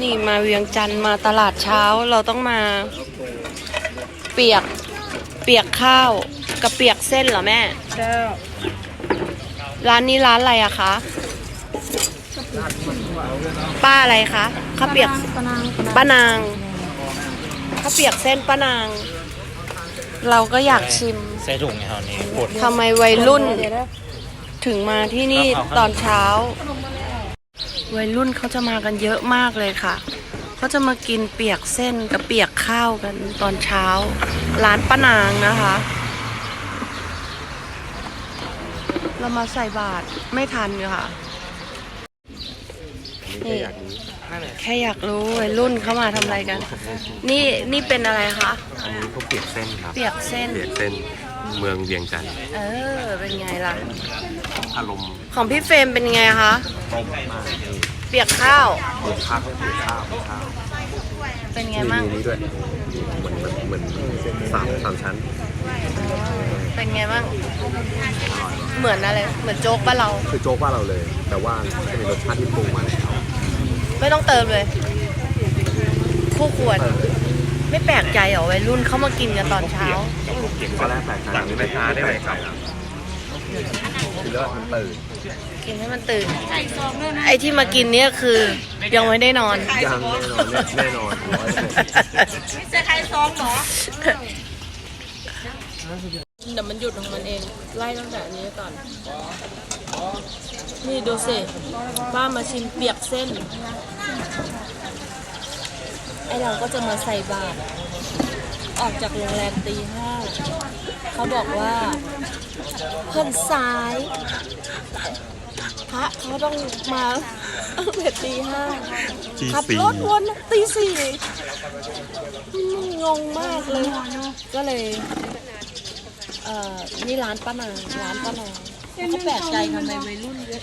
นี่มาเวียงจันทร์มาตลาดเช้าเราต้องมา เปียกเปียกข้าวกับเปียกเส้นเหรอแม่ เจ้า ร้านนี้ร้านอะไรอะคะ ป้าอะไรคะข้าวเปียกปนางป้านางข้าวเปียกเส้นป้านาง เราก็อยากชิมใส่ถุงไงเท่านี้ปวดทำไมวัยรุ่นเดี๋ยวนะถึงมาที่นี่ครับตอนเช้า วัยรุ่นเขาจะมากันเยอะมากเลยค่ะ เขาจะมากินเปียกเส้นกับเปียกข้าวกันตอนเช้า ร้านป้านางนะคะ เรามาใส่บาตรไม่ทันค่ะ นี่แค่อยากรู้วัยรุ่นเขามาทำอะไรกัน นี่นี่เป็นอะไรคะ อันนี้เขาเปียกเส้นครับ เปียกเส้น เปียกเส้น เมืองเวียงจันทร์เออ เป็นไงล่ะ อารมณ์ของพี่เฟรมเป็นไงคะต้มมากนี่เปียกข้าวเปียกข้าวเปียกข้าวเปียกข้าวเป็นไงมีบ้างมีนี้ด้วยเหมือนเหมือนเหมือนสามสามชั้นเป็นไงบ้างเหมือนอะไร เหมือนโจ๊กบ้านเรา คือโจ๊กว่าเราเลย แต่ว่าจะมีรสชาติที่ปรุงมาแล้วไม่ต้องเติมเลย คู่ควร ไม่แปลกใจเหรอวัยรุ่นเขามากินกันตอนเช้าก็แรกแปลกใจไม่ค้าได้แปลกใจแล้วคือแล้วมันตื่นกินให้มันตื่น ไอ้ที่มากินเนี่ยคือยังไม่ได้นอน ยังแน่นอนแน่นอนร้อยเปอร์เซ็นต์เดี๋ยวมันหยุดของมันเอง ไล่ตั้งแต่นนี้ก่อน นี่ดูสิป้ามาชิมเปียกเส้น ไอเราก็จะมาใส่บาตรออกจากโรงแรมตีห้าเขาบอกว่าเพิ่นซ้ายพระเขาต้องมาตั้งแต่ตีห้าขับรถวนตีสี่งงมากเลย ก็เลยเอ่อนี่ร้านป้านางร้านป้านางเขาแปลกใจทำไมวัยรุ่นเยอะ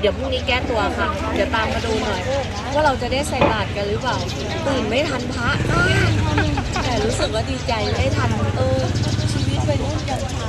เดี๋ยวพรุ่งนี้แก้ตัวค่ะ เดี๋ยวตามมาดูหน่อย ว่าเราจะได้ใส่บาตรกันหรือเปล่า ตื่นไม่ทันพระอ้าแต่รู้สึกว่าดีใจได้ทันเออชีวิตวัยรุ่นยันเช้า